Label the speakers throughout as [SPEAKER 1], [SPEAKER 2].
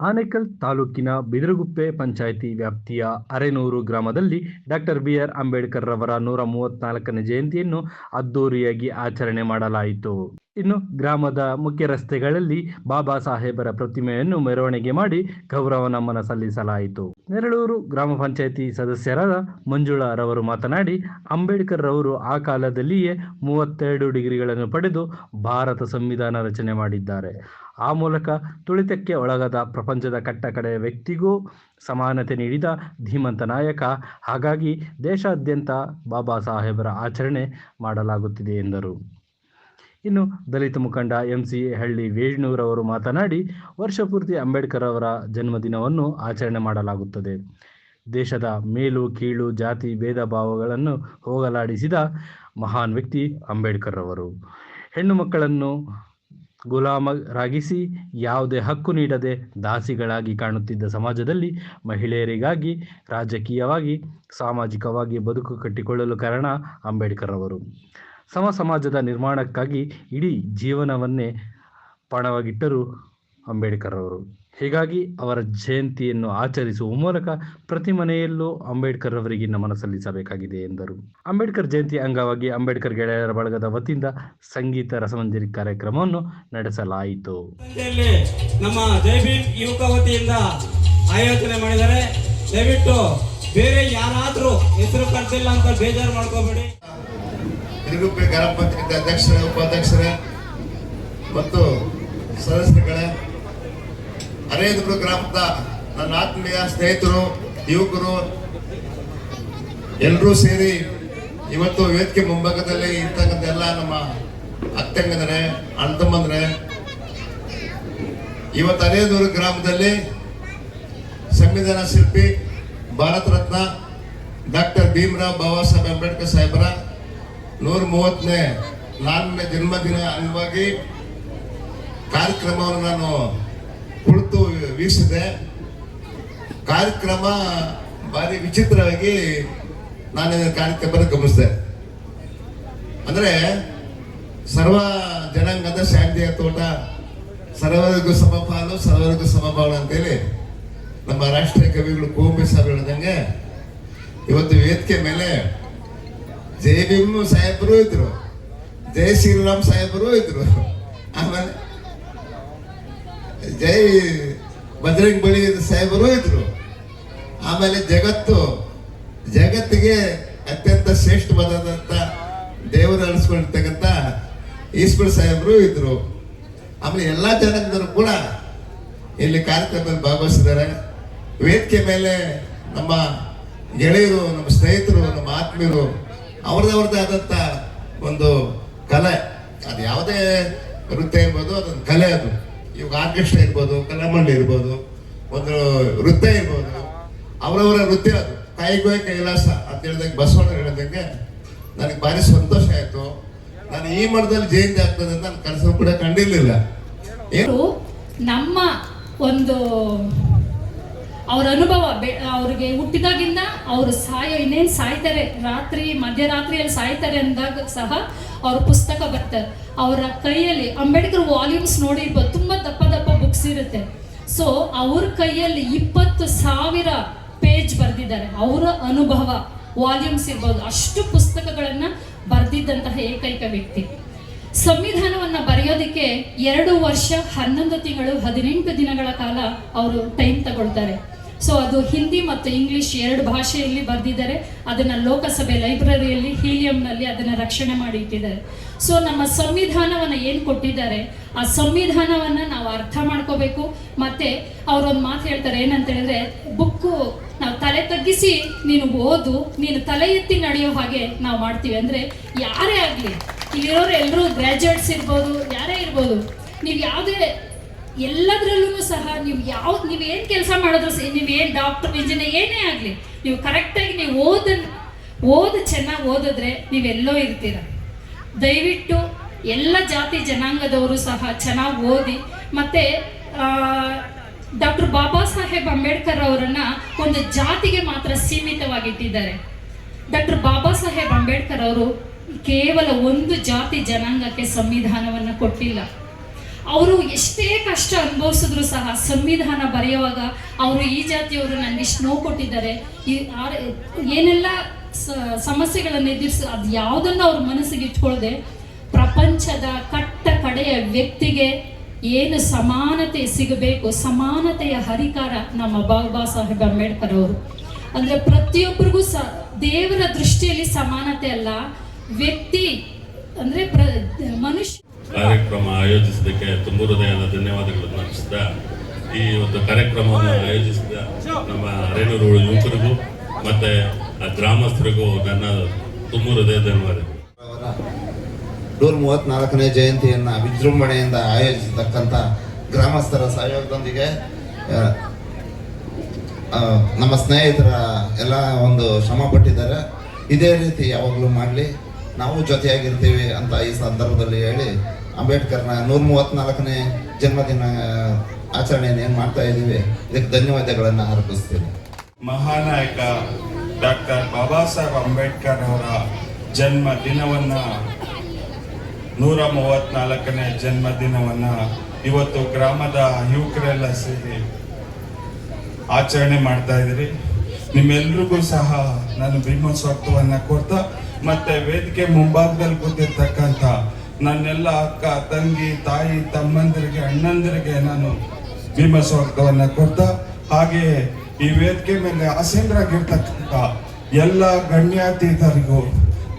[SPEAKER 1] ಆನೇಕಲ್ ತಾಲೂಕಿನ ಬಿದಿರುಗುಪ್ಪೆ ಪಂಚಾಯಿತಿ ವ್ಯಾಪ್ತಿಯ ಅರೆನೂರು ಗ್ರಾಮದಲ್ಲಿ ಡಾಕ್ಟರ್ ಬಿ ಆರ್ ಅಂಬೇಡ್ಕರ್ ರವರ ನೂರ ಮೂವತ್ನಾಲ್ಕನೇ ಜಯಂತಿಯನ್ನು ಅದ್ದೂರಿಯಾಗಿ ಆಚರಣೆ ಮಾಡಲಾಯಿತು. ಇನ್ನು ಗ್ರಾಮದ ಮುಖ್ಯ ರಸ್ತೆಗಳಲ್ಲಿ ಬಾಬಾ ಸಾಹೇಬರ ಪ್ರತಿಮೆಯನ್ನು ಮೆರವಣಿಗೆ ಮಾಡಿ ಗೌರವ ನಮನ ಸಲ್ಲಿಸಲಾಯಿತು. ನೆರಳೂರು ಗ್ರಾಮ ಪಂಚಾಯಿತಿ ಸದಸ್ಯರಾದ ಮಂಜುಳಾ ರವರು ಮಾತನಾಡಿ, ಅಂಬೇಡ್ಕರ್ ರವರು ಆ ಕಾಲದಲ್ಲಿಯೇ ಮೂವತ್ತೆರಡು ಡಿಗ್ರಿಗಳನ್ನು ಪಡೆದು ಭಾರತ ಸಂವಿಧಾನ ರಚನೆ ಮಾಡಿದ್ದಾರೆ. ಆ ಮೂಲಕ ತುಳಿತಕ್ಕೆ ಒಳಗಾದ ಪ್ರಪಂಚದ ಕಟ್ಟಕಡೆಯ ವ್ಯಕ್ತಿಗೂ ಸಮಾನತೆ ನೀಡಿದ ಧೀಮಂತ ನಾಯಕ, ಹಾಗಾಗಿ ದೇಶಾದ್ಯಂತ ಬಾಬಾ ಸಾಹೇಬರ ಆಚರಣೆ ಮಾಡಲಾಗುತ್ತಿದೆ ಎಂದರು. ಇನ್ನು ದಲಿತ ಮುಖಂಡ ಎಂ ಸಿ ಹಳ್ಳಿ ವೇಣೂರವರು ಮಾತನಾಡಿ ವರ್ಷಪೂರ್ತಿ ಅಂಬೇಡ್ಕರ್ ಅವರ ಜನ್ಮದಿನವನ್ನು ಆಚರಣೆ ಮಾಡಲಾಗುತ್ತದೆ. ದೇಶದ ಮೇಲು, ಕೀಳು, ಜಾತಿ, ಭೇದ ಭಾವಗಳನ್ನು ಹೋಗಲಾಡಿಸಿದ ಮಹಾನ್ ವ್ಯಕ್ತಿ ಅಂಬೇಡ್ಕರ್ ಅವರು. ಹೆಣ್ಣು ಮಕ್ಕಳನ್ನು ಗುಲಾಮರಾಗಿಸಿ, ಯಾವುದೇ ಹಕ್ಕು ನೀಡದೆ ದಾಸಿಗಳಾಗಿ ಕಾಣುತ್ತಿದ್ದ ಸಮಾಜದಲ್ಲಿ ಮಹಿಳೆಯರಿಗಾಗಿ, ರಾಜಕೀಯವಾಗಿ, ಸಾಮಾಜಿಕವಾಗಿ ಬದುಕು ಕಟ್ಟಿಕೊಳ್ಳಲು ಕಾರಣ ಅಂಬೇಡ್ಕರ್ ಅವರು. ಸಮ ಸಮಾಜದ ನಿರ್ಮಾಣಕ್ಕಾಗಿ ಇಡೀ ಜೀವನವನ್ನೇ ಪಣವಾಗಿಟ್ಟರು ಅಂಬೇಡ್ಕರ್ ಅವರು. ಹೀಗಾಗಿ ಅವರ ಜಯಂತಿಯನ್ನು ಆಚರಿಸುವ ಮೂಲಕ ಪ್ರತಿ ಮನೆಯಲ್ಲೂ ಅಂಬೇಡ್ಕರ್ ಅವರಿಗೆ ನಮನ ಸಲ್ಲಿಸಬೇಕಾಗಿದೆ ಎಂದರು. ಅಂಬೇಡ್ಕರ್ ಜಯಂತಿ ಅಂಗವಾಗಿ ಅಂಬೇಡ್ಕರ್ ಗೆಳೆಯರ ಬಳಗದ ವತಿಯಿಂದ ಸಂಗೀತ ರಸಮಂಜರಿ ಕಾರ್ಯಕ್ರಮವನ್ನು ನಡೆಸಲಾಯಿತು.
[SPEAKER 2] ನಮ್ಮ ಯುವಕ ವತಿಯಿಂದ ಆಯೋಜನೆ ಮಾಡಿದರೆ ದಯವಿಟ್ಟು ಬೇರೆ ಯಾರಾದರೂ ಹೆಸರು ಕರೆದಿಲ್ಲ ಅಂತ ಬೇಜಾರು ಮಾಡ್ಕೋಬೇಡಿ.
[SPEAKER 3] ತಿರುಗುಪ್ಪೆ ಗ್ರಾಮ ಪಂಚಾಯತ್ ಅಧ್ಯಕ್ಷರ, ಉಪಾಧ್ಯಕ್ಷರೇ ಮತ್ತು ಸದಸ್ಯರುಗಳ ಅರೇದುರು ಗ್ರಾಮದ ನನ್ನ ಆತ್ಮೀಯ ಸ್ನೇಹಿತರು, ಯುವಕರು ಎಲ್ಲರೂ ಸೇರಿ ಇವತ್ತು ವೇದಿಕೆ ಮುಂಭಾಗದಲ್ಲಿ ಇರ್ತಕ್ಕಂಥ ಎಲ್ಲ ನಮ್ಮ ಅತ್ತಂಗಂದ್ರೆ ಅಣ್ತಮ್ಮಂದ್ರೆ ಇವತ್ತು ಅರೇದೂರು ಗ್ರಾಮದಲ್ಲಿ ಸಂವಿಧಾನ ಶಿಲ್ಪಿ ಭಾರತ ರತ್ನ ಡಾಕ್ಟರ್ ಭೀಮರಾವ್ ಬಾಬಾ ಸಾಹೇಬ್ ಅಂಬೇಡ್ಕರ್ ಸಾಹೇಬರ ನೂರ ಮೂವತ್ತನೇ ನನ್ನ ಜನ್ಮದಿನ ಅಂಗವಾಗಿ ಕಾರ್ಯಕ್ರಮವನ್ನು ನಾನು ಕುಳಿತು ವೀಕ್ಷಿಸಿದೆ. ಕಾರ್ಯಕ್ರಮ ಭಾರಿ ವಿಚಿತ್ರವಾಗಿ ನಾನು ಕಾರ್ಯಕ್ರಮ ಗಮನಿಸಿದೆ. ಅಂದರೆ ಸರ್ವ ಜನಾಂಗದ ಶಾಂತಿಯ ತೋಟ, ಸರ್ವರಿಗೂ ಸಮಪಾಲು, ಸರ್ವರಿಗೂ ಸಮಬಾಳು ಅಂತೇಳಿ ನಮ್ಮ ರಾಷ್ಟ್ರೀಯ ಕವಿಗಳು ಕುವೆಂಪು ಸಾಹೇಬ್ ಹೇಳಿದಂಗೆ ಇವತ್ತು ವೇದಿಕೆ ಮೇಲೆ ಜೈ ಭೀಮ್ ಸಾಹೇಬರು ಇದ್ರು. ಜೈ ಶ್ರೀರಾಮ್ ಸಾಹೇಬರು ಇದ್ರು. ಆಮೇಲೆ ಜೈ ಬಜರಂಗ್ ಬಳಿ ಸಾಹೇಬರು ಇದ್ರು. ಆಮೇಲೆ ಜಗತ್ತು, ಜಗತ್ತಿಗೆ ಅತ್ಯಂತ ಶ್ರೇಷ್ಠವಾದಂತ ದೇವರು ಅನಿಸ್ಕೊಂಡಿರ್ತಕ್ಕಂಥ ಈಶ್ವರ ಸಾಹೇಬರು ಇದ್ರು. ಆಮೇಲೆ ಎಲ್ಲಾ ಜನರು ಕೂಡ ಇಲ್ಲಿ ಕಾರ್ಯಕ್ರಮದಲ್ಲಿ ಭಾಗವಹಿಸಿದ್ದಾರೆ. ವೇದಿಕೆ ಮೇಲೆ ನಮ್ಮ ಗೆಳೆಯರು, ನಮ್ಮ ಸ್ನೇಹಿತರು, ನಮ್ಮ ಆತ್ಮೀಯರು ಅವ್ರದ್ದು, ಅವ್ರದ್ದೇ ಆದಂಥ ಒಂದು ಕಲೆ. ಅದು ಯಾವುದೇ ನೃತ್ಯ ಇರ್ಬೋದು, ಅದೊಂದು ಕಲೆ ಅದು. ಇವಾಗ ಆರ್ಕೆಸ್ಟ್ರಾ ಇರ್ಬೋದು ಕಲಾಮಂಡಿ ಇರ್ಬೋದು, ಒಂದು ನೃತ್ಯ ಇರ್ಬೋದು, ಅವರವರ ನೃತ್ಯ ಅದು. ಕೈಗೋಯ್ ಕೈಲಾಸ ಅಂತ ಹೇಳಿದಂಗೆ ಬಸವಣ್ಣ ಹೇಳಿದಂಗೆ ನನಗೆ ಭಾರಿ ಸಂತೋಷ ಆಯಿತು. ನಾನು ಈ ಮಠದಲ್ಲಿ ಜಯಂತಿ ಆಗ್ತದೆ ಅಂತ ನಾನು ಕನಸು ಕೂಡ ಕಂಡಿರಲಿಲ್ಲ. ಏನು
[SPEAKER 4] ನಮ್ಮ ಒಂದು ಅವ್ರ ಅನುಭವ ಬೆ- ಅವ್ರಿಗೆ ಹುಟ್ಟಿದಾಗಿಂದ ಅವರು ಸಾಯ ಇನ್ನೇನು ಸಾಯ್ತಾರೆ? ರಾತ್ರಿ, ಮಧ್ಯರಾತ್ರಿಯಲ್ಲಿ ಸಾಯ್ತಾರೆ ಅಂದಾಗ ಸಹ ಅವ್ರ ಪುಸ್ತಕ ಬರ್ತಾರೆ. ಅವರ ಕೈಯಲ್ಲಿ ಅಂಬೇಡ್ಕರ್ ವಾಲ್ಯೂಮ್ಸ್ ನೋಡಿರ್ಬೋದು, ತುಂಬ ದಪ್ಪ ದಪ್ಪ ಬುಕ್ಸ್ ಇರುತ್ತೆ. ಸೊ ಅವ್ರ ಕೈಯಲ್ಲಿ ಇಪ್ಪತ್ತು ಸಾವಿರ ಪೇಜ್ ಬರೆದಿದ್ದಾರೆ. ಅವರ ಅನುಭವ, ವಾಲ್ಯೂಮ್ಸ್ ಇರ್ಬೋದು. ಅಷ್ಟು ಪುಸ್ತಕಗಳನ್ನು ಬರೆದಿದ್ದಂತಹ ಏಕೈಕ ವ್ಯಕ್ತಿ. ಸಂವಿಧಾನವನ್ನ ಬರೆಯೋದಕ್ಕೆ ಎರಡು ವರ್ಷ ಹನ್ನೊಂದು ತಿಂಗಳು, ಹದಿನೆಂಟು ದಿನಗಳ ಕಾಲ ಅವರು ಟೈಮ್ ತಗೊಳ್ತಾರೆ. ಅದು ಹಿಂದಿ ಮತ್ತು ಇಂಗ್ಲಿಷ್ ಎರಡು ಭಾಷೆಯಲ್ಲಿ ಬರೆದಿದ್ದಾರೆ. ಅದನ್ನ ಲೋಕಸಭೆ ಲೈಬ್ರರಿಯಲ್ಲಿ, ಹೀಲಿಯಂನಲ್ಲಿ ಅದನ್ನ ರಕ್ಷಣೆ ಮಾಡಿ ಇಟ್ಟಿದ್ದಾರೆ. ಸೊ ನಮ್ಮ ಸಂವಿಧಾನವನ್ನ ಏನು ಕೊಟ್ಟಿದ್ದಾರೆ? ಆ ಸಂವಿಧಾನವನ್ನ ನಾವು ಅರ್ಥ ಮಾಡ್ಕೋಬೇಕು. ಮತ್ತೆ ಅವರೊಂದು ಮಾತು ಹೇಳ್ತಾರೆ ಏನಂತ ಹೇಳಿದ್ರೆ ಬುಕ್ಕು ನಾವು ತಲೆ ತಗ್ಗಿಸಿ ನೀನು ಓದು, ನೀನು ತಲೆ ಎತ್ತಿ ನಡೆಯೋ ಹಾಗೆ ನಾವು ಮಾಡ್ತೀವಿ. ಅಂದ್ರೆ ಯಾರೇ ಆಗಲಿ, ಇಲ್ಲಿರೋರು ಎಲ್ಲರೂ ಗ್ರ್ಯಾಜುಯೇಟ್ಸ್ ಇರ್ಬೋದು, ಯಾರೇ ಇರ್ಬೋದು, ನೀವು ಯಾವುದೇ ಎಲ್ಲದರಲ್ಲೂ ಸಹ ನೀವು ಯಾವ ನೀವು ಏನು ಕೆಲಸ ಮಾಡಿದ್ರು ನೀವು ಏನು ಡಾಕ್ಟರ್ ಇಂಜಿನಿಯರ್ ಏನೇ ಆಗಲಿ, ನೀವು ಕರೆಕ್ಟಾಗಿ ನೀವು ಓದ ಓದು ಚೆನ್ನಾಗಿ ಓದಿದ್ರೆ ನೀವೆಲ್ಲೋ ಇರ್ತೀರ. ದಯವಿಟ್ಟು ಎಲ್ಲ ಜಾತಿ ಜನಾಂಗದವರು ಸಹ ಚೆನ್ನಾಗಿ ಓದಿ, ಮತ್ತೆ ಡಾಕ್ಟರ್ ಬಾಬಾ ಸಾಹೇಬ್ ಅಂಬೇಡ್ಕರ್ ಅವರನ್ನ ಒಂದು ಜಾತಿಗೆ ಮಾತ್ರ ಸೀಮಿತವಾಗಿಟ್ಟಿದ್ದಾರೆ. ಡಾಕ್ಟರ್ ಬಾಬಾ ಸಾಹೇಬ್ ಅಂಬೇಡ್ಕರ್ ಅವರು ಕೇವಲ ಒಂದು ಜಾತಿ ಜನಾಂಗಕ್ಕೆ ಸಂವಿಧಾನವನ್ನು ಕೊಟ್ಟಿಲ್ಲ. ಅವರು ಎಷ್ಟೇ ಕಷ್ಟ ಅನುಭವಿಸಿದ್ರು ಸಹ ಸಂವಿಧಾನ ಬರೆಯುವಾಗ ಅವರು ಈ ಜಾತಿಯವರು ನನಗೆ ಇಷ್ಟು ನೋವು ಕೊಟ್ಟಿದ್ದಾರೆ. ಏನೆಲ್ಲ ಸಮಸ್ಯೆಗಳನ್ನು ಎದುರಿಸಿ ಅದು ಯಾವುದನ್ನು ಅವ್ರ ಮನಸ್ಸಿಗೆ ಇಟ್ಕೊಳ್ಳದೆ ಪ್ರಪಂಚದ ಕಟ್ಟ ಕಡೆಯ ವ್ಯಕ್ತಿಗೆ ಏನು ಸಮಾನತೆ ಸಿಗಬೇಕು, ಸಮಾನತೆಯ ಹರಿಕಾರ ನಮ್ಮ ಬಾಬಾ ಸಾಹೇಬ್ ಅಂಬೇಡ್ಕರ್ ಅವರು. ಅಂದ್ರೆ ಪ್ರತಿಯೊಬ್ಬರಿಗೂ ಸ ದೇವರ ದೃಷ್ಟಿಯಲ್ಲಿ ಸಮಾನತೆ ಅಲ್ಲ, ವ್ಯಕ್ತಿ ಅಂದ್ರೆ ಪ್ರ ಮನುಷ್ಯ
[SPEAKER 5] ಕಾರ್ಯಕ್ರಮ ಆಯೋಜಿಸಿದ್ದಕ್ಕೆ ತುಂಬ ಹೃದಯದ ಧನ್ಯವಾದಗಳನ್ನು ಅರ್ಪಿಸಿದ ಈ ಒಂದು ಕಾರ್ಯಕ್ರಮವನ್ನು ಆಯೋಜಿಸಿದ ನಮ್ಮ ಅರೇನೂರು ಯುವಕರಿಗೂ ಮತ್ತೆ ಗ್ರಾಮಸ್ಥರಿಗೂ ನನ್ನ ತುಂಬ ಹೃದಯ ಧನ್ಯವಾದಗಳು.
[SPEAKER 6] ನೂರ ಮೂವತ್ನಾಲ್ಕನೇ ಜಯಂತಿಯನ್ನು ವಿಜೃಂಭಣೆಯಿಂದ ಆಯೋಜಿಸತಕ್ಕಂಥ ಗ್ರಾಮಸ್ಥರ ಸಹಯೋಗದೊಂದಿಗೆ ನಮ್ಮ ಸ್ನೇಹಿತರ ಎಲ್ಲ ಒಂದು ಶ್ರಮ ಪಟ್ಟಿದ್ದಾರೆ. ಇದೇ ರೀತಿ ಯಾವಾಗಲೂ ಮಾಡಲಿ. ನಾವು ಜೊತೆಯಾಗಿರ್ತೀವಿ ಅಂತ ಈ ಸಂದರ್ಭದಲ್ಲಿ ಹೇಳಿ ಅಂಬೇಡ್ಕರ್ನ ನೂರ ಮೂವತ್ನಾಲ್ಕನೇ ಜನ್ಮದಿನ ಆಚರಣೆಯನ್ನು ಏನು ಮಾಡ್ತಾ ಇದ್ದೀವಿ? ಇದಕ್ಕೆ ಧನ್ಯವಾದಗಳನ್ನು ಅರ್ಪಿಸ್ತೀನಿ.
[SPEAKER 7] ಮಹಾನಾಯಕ ಡಾಕ್ಟರ್ ಬಾಬಾ ಸಾಹೇಬ್ ಅಂಬೇಡ್ಕರ್ ಅವರ ಜನ್ಮ ದಿನವನ್ನ ನೂರ ಮೂವತ್ನಾಲ್ಕನೇ ಜನ್ಮ ದಿನವನ್ನ ಇವತ್ತು ಗ್ರಾಮದ ಯುವಕರೆಲ್ಲ ಸೇರಿ ಆಚರಣೆ ಮಾಡ್ತಾ ಇದ್ದೀರಿ. ನಿಮ್ಮೆಲ್ರಿಗೂ ಸಹ ನಾನು ಭೀಮ ಸ್ವಾಗತವನ್ನ ಕೊಡ್ತಾ, ಮತ್ತೆ ವೇದಿಕೆ ಮುಂಭಾಗದಲ್ಲಿ ಕೂತಿರ್ತಕ್ಕಂಥ ನನ್ನೆಲ್ಲ ಅಕ್ಕ, ತಂಗಿ, ತಾಯಿ, ತಮ್ಮಂದಿರಿಗೆ, ಅಣ್ಣಂದಿರಿಗೆ ನಾನು ಭೀಮ ಸ್ವಾಗತವನ್ನ ಕೊಡ್ತಾ, ಹಾಗೆ ಈ ವೇದಿಕೆ ಮೇಲೆ ಆಸೀನರಾಗಿರ್ತಕ್ಕಂಥ ಎಲ್ಲ ಗಣ್ಯಾತೀತರಿಗೂ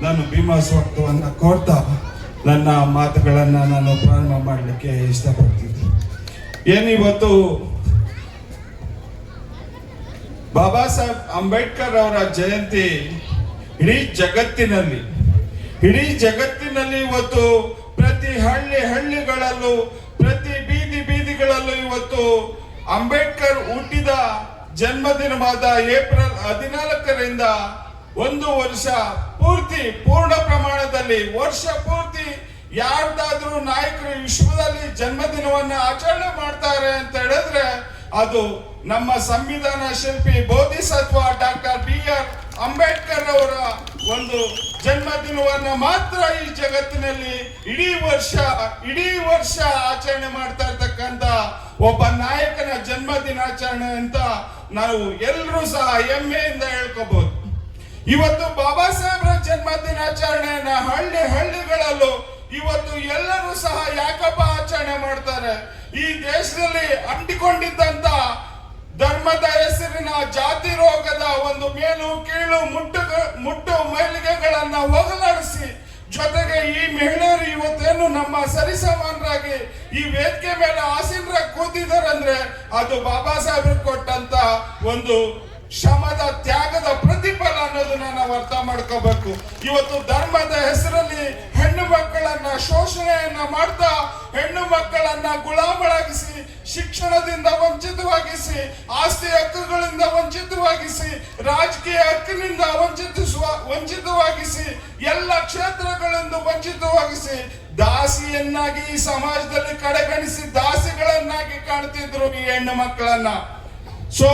[SPEAKER 7] ನಾನು ಭೀಮ ಸ್ವಾಗತವನ್ನ ಕೊಡ್ತಾ, ನನ್ನ ಮಾತುಗಳನ್ನ ನಾನು ಪ್ರಾರಂಭ ಮಾಡಲಿಕ್ಕೆ ಇಷ್ಟಪಡ್ತೀನಿ. ಏನಿವತ್ತು? ಬಾಬಾ ಸಾಹೇಬ್ ಅಂಬೇಡ್ಕರ್ ಅವರ ಜಯಂತಿ ಇಡೀ ಜಗತ್ತಿನಲ್ಲಿ ಇಡೀ ಜಗತ್ತಿನಲ್ಲಿ ಇವತ್ತು ಪ್ರತಿ ಹಳ್ಳಿ ಹಳ್ಳಿಗಳಲ್ಲೂ, ಪ್ರತಿ ಬೀದಿ ಬೀದಿಗಳಲ್ಲೂ ಇವತ್ತು ಅಂಬೇಡ್ಕರ್ ಹುಟ್ಟಿದ ಜನ್ಮದಿನವಾದ ಏಪ್ರಿಲ್ ಹದಿನಾಲ್ಕರಿಂದ ಒಂದು ವರ್ಷ ಪೂರ್ತಿ, ಪೂರ್ಣ ಪ್ರಮಾಣದಲ್ಲಿ, ವರ್ಷ ಪೂರ್ತಿ ಯಾರ್ದಾದ್ರೂ ನಾಯಕರು ವಿಶ್ವದಲ್ಲಿ ಜನ್ಮದಿನವನ್ನ ಆಚರಣೆ ಮಾಡ್ತಾರೆ ಅಂತ ಹೇಳಿದ್ರೆ ಅದು ನಮ್ಮ ಸಂವಿಧಾನ ಶಿಲ್ಪಿ Bodhisattva doctor B R Ambedkar ಅವರ ಒಂದು ಜನ್ಮದಿನವನ್ನ ಮಾತ್ರ ಈ ಜಗತ್ತಿನಲ್ಲಿ ಇಡೀ ವರ್ಷ ಇಡೀ ವರ್ಷ ಆಚರಣೆ ಮಾಡ್ತಾ ಇರ್ತಕ್ಕಂತ ಒಬ್ಬ ನಾಯಕನ ಜನ್ಮ ದಿನಾಚರಣೆ ಅಂತ ನಾವು ಎಲ್ಲರೂ ಸಹ ಹೆಮ್ಮೆಯಿಂದ ಹೇಳ್ಕೋಬಹುದು ಇವತ್ತು ಬಾಬಾ ಸಾಹೇಬ್ರ ಜನ್ಮ ದಿನಾಚರಣೆಯನ್ನ ಹಳ್ಳಿ ಹಳ್ಳಿಗಳಲ್ಲೂ ಇವತ್ತು ಎಲ್ಲರೂ ಸಹ ಯಾಕಪ್ಪ ಆಚರಣೆ ಮಾಡ್ತಾರೆ? ಈ ದೇಶದಲ್ಲಿ ಅಂಟಿಕೊಂಡಿದ್ದಂತ ಧರ್ಮದ ಹೆಸರಿನ ಜಾತಿ ರೋಗದ ಒಂದು ಮೇಲು ಕೀಳು ಮುಟ್ಟು ಮುಟ್ಟು ಮೈಲಿಗೆಗಳನ್ನ ಹೋಗಲಾಡಿಸಿ, ಜೊತೆಗೆ ಈ ಮಹಿಳೆಯರು ಇವತ್ತೇನು ನಮ್ಮ ಸರಿಸಮಾನರಾಗಿ ಈ ವೇದಿಕೆ ಮೇಲೆ ಆಸೀನರ ಕೂತಿದ್ದಾರೆ ಅಂದ್ರೆ ಅದು ಬಾಬಾ ಸಾಹೇಬ್ರು ಕೊಟ್ಟಂತ ಒಂದು ಶ್ರಮದ ತ್ಯಾಗದ ಪ್ರತಿಫಲ ಅನ್ನೋದನ್ನ ನಾವು ಅರ್ಥ ಮಾಡ್ಕೋಬೇಕು. ಇವತ್ತು ಧರ್ಮದ ಹೆಸರಲ್ಲಿ ಹೆಣ್ಣು ಮಕ್ಕಳನ್ನ ಶೋಷಣೆಯನ್ನ ಮಾಡ್ತಾ ಹೆಣ್ಣು ಮಕ್ಕಳನ್ನ ಗುಲಾಮಳಾಗಿಸಿ, ಶಿಕ್ಷಣದಿಂದ ವಂಚಿತವಾಗಿಸಿ, ಆಸ್ತಿ ಹಕ್ಕುಗಳಿಂದ ವಂಚಿತವಾಗಿಸಿ, ರಾಜಕೀಯ ಹಕ್ಕಿನಿಂದ ವಂಚಿತಿಸುವ, ವಂಚಿತವಾಗಿಸಿ, ಎಲ್ಲ ಕ್ಷೇತ್ರಗಳಿಂದ ವಂಚಿತವಾಗಿಸಿ, ದಾಸಿಯನ್ನಾಗಿ ಈ ಸಮಾಜದಲ್ಲಿ ಕಡೆಗಣಿಸಿ, ದಾಸಿಗಳನ್ನಾಗಿ ಕಾಣ್ತಿದ್ರು ಈ ಹೆಣ್ಣು ಮಕ್ಕಳನ್ನ. ಸೊ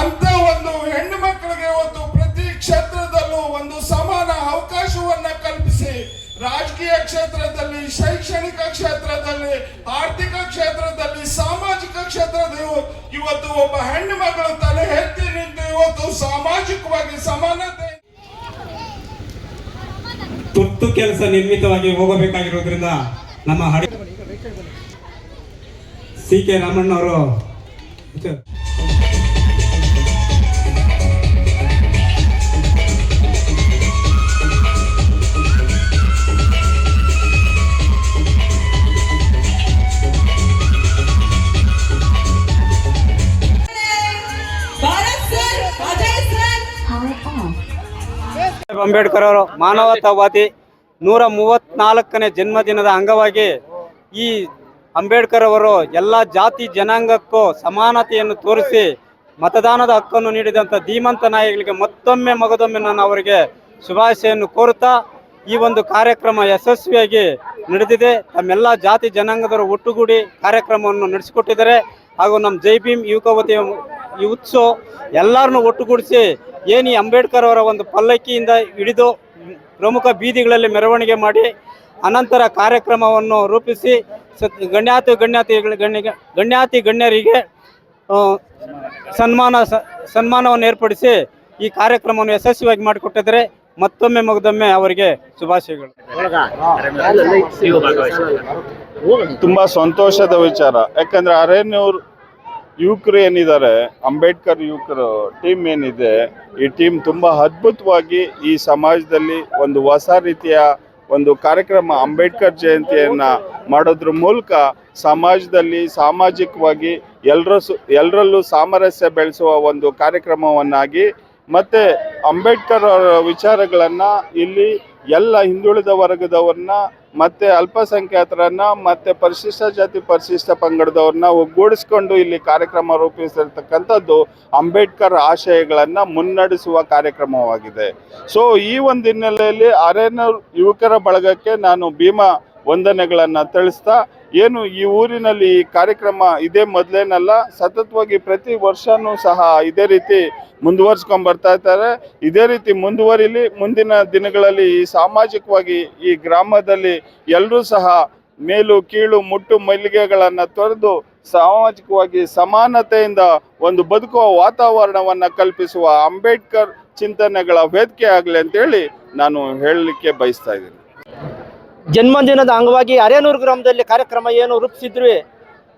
[SPEAKER 7] ಅಂತ ಒಂದು ಹೆಣ್ಣು ಮಕ್ಕಳಿಗೆ ಒಂದು ಪ್ರತಿ ಕ್ಷೇತ್ರದಲ್ಲೂ ಒಂದು ಸಮಾನ ಅವಕಾಶವನ್ನ ಕಲ್ಪಿಸಿ ರಾಜಕೀಯ ಕ್ಷೇತ್ರದಲ್ಲಿ, ಶೈಕ್ಷಣಿಕ ಕ್ಷೇತ್ರದಲ್ಲಿ, ಆರ್ಥಿಕ ಕ್ಷೇತ್ರದಲ್ಲಿ, ಸಾಮಾಜಿಕ ಕ್ಷೇತ್ರದಲ್ಲಿ ಇವತ್ತು ಒಬ್ಬ ಹೆಣ್ಣು ಮಗಳು ತಲೆ ಎತ್ತಿ ನಿಂತು ಇವತ್ತು ಸಾಮಾಜಿಕವಾಗಿ ಸಮಾನತೆ.
[SPEAKER 2] ತುರ್ತು ಕೆಲಸ ನಿರ್ಮಿತವಾಗಿ ಹೋಗಬೇಕಾಗಿರೋದ್ರಿಂದ ನಮ್ಮ ಸಿ ಕೆ ರಾಮಣ್ಣ ಅವರು
[SPEAKER 8] ಅಂಬೇಡ್ಕರ್ ಅವರು ಮಾನವತಾವಾದಿ ನೂರ ಮೂವತ್ನಾಲ್ಕನೇ ಜನ್ಮದಿನದ ಅಂಗವಾಗಿ ಈ ಅಂಬೇಡ್ಕರ್ ಅವರು ಎಲ್ಲ ಜಾತಿ ಜನಾಂಗಕ್ಕೂ ಸಮಾನತೆಯನ್ನು ತೋರಿಸಿ ಮತದಾನದ ಹಕ್ಕನ್ನು ನೀಡಿದಂಥ ಧೀಮಂತ ನಾಯಕರಿಗೆ ಮತ್ತೊಮ್ಮೆ ಮಗದೊಮ್ಮೆ ನಾನು ಅವರಿಗೆ ಶುಭಾಶಯನ್ನು ಕೋರುತ್ತಾ ಈ ಒಂದು ಕಾರ್ಯಕ್ರಮ ಯಶಸ್ವಿಯಾಗಿ ನಡೆದಿದೆ. ತಮ್ಮೆಲ್ಲ ಜಾತಿ ಜನಾಂಗದವರು ಒಟ್ಟುಗೂಡಿ ಕಾರ್ಯಕ್ರಮವನ್ನು ನಡೆಸಿಕೊಟ್ಟಿದ್ದಾರೆ. ಹಾಗೂ ನಮ್ಮ ಜೈ ಭೀಮ್ ಯುವಕವತಿಯ ಉತ್ಸವ ಎಲ್ಲರನ್ನು ಒಟ್ಟುಗೂಡಿಸಿ ಏನು ಅಂಬೇಡ್ಕರ್ ಅವರ ಒಂದು ಪಲ್ಲಕ್ಕಿಯಿಂದ ಹಿಡಿದು ಪ್ರಮುಖ ಬೀದಿಗಳಲ್ಲಿ ಮೆರವಣಿಗೆ ಮಾಡಿ ಅನಂತರ ಕಾರ್ಯಕ್ರಮವನ್ನು ರೂಪಿಸಿ ಗಣ್ಯಾತಿ ಗಣ್ಯಾತಿ ಗಣ್ಯ ಗಣ್ಯಾತಿ ಗಣ್ಯರಿಗೆ ಸನ್ಮಾನ ಸನ್ಮಾನವನ್ನು ಏರ್ಪಡಿಸಿ ಈ ಕಾರ್ಯಕ್ರಮವನ್ನು ಯಶಸ್ವಿಯಾಗಿ ಮಾಡಿಕೊಟ್ಟಿದ್ದಾರೆ. ಮತ್ತೊಮ್ಮೆ ಮಗದೊಮ್ಮೆ ಅವರಿಗೆ ಶುಭಾಶಯಗಳು.
[SPEAKER 7] ತುಂಬಾ ಸಂತೋಷದ ವಿಚಾರ. ಯಾಕಂದ್ರೆ ಅರೇನೂರ್ ಯುವಕರು ಏನಿದ್ದಾರೆ, ಅಂಬೇಡ್ಕರ್ ಯುವಕರು ಟೀಮ್ ಏನಿದೆ, ಈ ಟೀಮ್ ತುಂಬಾ ಅದ್ಭುತವಾಗಿ ಈ ಸಮಾಜದಲ್ಲಿ ಒಂದು ಹೊಸ ರೀತಿಯ ಒಂದು ಕಾರ್ಯಕ್ರಮ ಅಂಬೇಡ್ಕರ್ ಜಯಂತಿಯನ್ನ ಮಾಡೋದ್ರ ಮೂಲಕ ಸಮಾಜದಲ್ಲಿ ಸಾಮಾಜಿಕವಾಗಿ ಎಲ್ಲರ ಎಲ್ಲರಲ್ಲೂ ಸಾಮರಸ್ಯ ಬೆಳೆಸುವ ಒಂದು ಕಾರ್ಯಕ್ರಮವನ್ನಾಗಿ ಮತ್ತೆ ಅಂಬೇಡ್ಕರ್ ಅವರ ವಿಚಾರಗಳನ್ನ ಇಲ್ಲಿ ಎಲ್ಲ ಹಿಂದುಳಿದ ವರ್ಗದವ್ರನ್ನ, ಮತ್ತೆ ಅಲ್ಪಸಂಖ್ಯಾತರನ್ನ, ಮತ್ತೆ ಪರಿಶಿಷ್ಟ ಜಾತಿ, ಪರಿಶಿಷ್ಟ ಪಂಗಡದವ್ರನ್ನ ಒಗ್ಗೂಡಿಸ್ಕೊಂಡು ಇಲ್ಲಿ ಕಾರ್ಯಕ್ರಮ ರೂಪಿಸಿರ್ತಕ್ಕಂಥದ್ದು ಅಂಬೇಡ್ಕರ್ ಆಶಯಗಳನ್ನು ಮುನ್ನಡೆಸುವ ಕಾರ್ಯಕ್ರಮವಾಗಿದೆ. ಸೊ ಈ ಒಂದು ಹಿನ್ನೆಲೆಯಲ್ಲಿ ಅರೆನ ಯುವಕರ ಬಳಗಕ್ಕೆ ನಾನು ಭೀಮಾ ವಂದನೆಗಳನ್ನ ತಿಳಿಸ್ತಾ, ಏನು ಈ ಊರಿನಲ್ಲಿ ಈ ಕಾರ್ಯಕ್ರಮ ಇದೇ ಮೊದಲೇನಲ್ಲ, ಸತತವಾಗಿ ಪ್ರತಿ ವರ್ಷನೂ ಸಹ ಇದೇ ರೀತಿ ಮುಂದುವರ್ಸ್ಕೊಂಡ್ ಬರ್ತಾ ಇದ್ದಾರೆ. ಇದೇ ರೀತಿ ಮುಂದುವರಿಲಿ, ಮುಂದಿನ ದಿನಗಳಲ್ಲಿ ಈ ಸಾಮಾಜಿಕವಾಗಿ ಈ ಗ್ರಾಮದಲ್ಲಿ ಎಲ್ಲರೂ ಸಹ ಮೇಲು, ಕೀಳು, ಮುಟ್ಟು, ಮಲ್ಲಿಗೆಗಳನ್ನು ತೊರೆದು ಸಾಮಾಜಿಕವಾಗಿ ಸಮಾನತೆಯಿಂದ ಒಂದು ಬದುಕುವ ವಾತಾವರಣವನ್ನ ಕಲ್ಪಿಸುವ ಅಂಬೇಡ್ಕರ್ ಚಿಂತನೆಗಳ ವೇದಿಕೆ ಆಗಲಿ ಅಂತೇಳಿ ನಾನು ಹೇಳಲಿಕ್ಕೆ ಬಯಸ್ತಾ ಇದ್ದೀನಿ.
[SPEAKER 9] ಜನ್ಮದಿನದ ಅಂಗವಾಗಿ ಅರೇನೂರು ಗ್ರಾಮದಲ್ಲಿ ಕಾರ್ಯಕ್ರಮ ಏನು ರೂಪಿಸಿದ್ವಿ,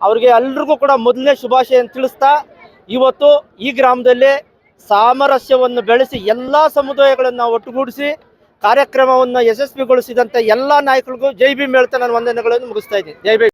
[SPEAKER 9] ಅವ್ರಿಗೆ ಎಲ್ರಿಗೂ ಕೂಡ ಮೊದಲನೇ ಶುಭಾಶಯ ತಿಳಿಸ್ತಾ, ಇವತ್ತು ಈ ಗ್ರಾಮದಲ್ಲಿ ಸಾಮರಸ್ಯವನ್ನು ಬೆಳೆಸಿ ಎಲ್ಲ ಸಮುದಾಯಗಳನ್ನು ಒಟ್ಟುಗೂಡಿಸಿ ಕಾರ್ಯಕ್ರಮವನ್ನು ಯಶಸ್ವಿಗೊಳಿಸಿದಂಥ ಎಲ್ಲ ನಾಯಕರಿಗೂ ಜೈ ಭೀಮ್ ಹೇಳ್ತಾ ನಾನು ವಂದನೆಗಳನ್ನು ಮುಗಿಸ್ತಾ ಇದ್ದೀನಿ. ಜೈ ಭೀಮ್.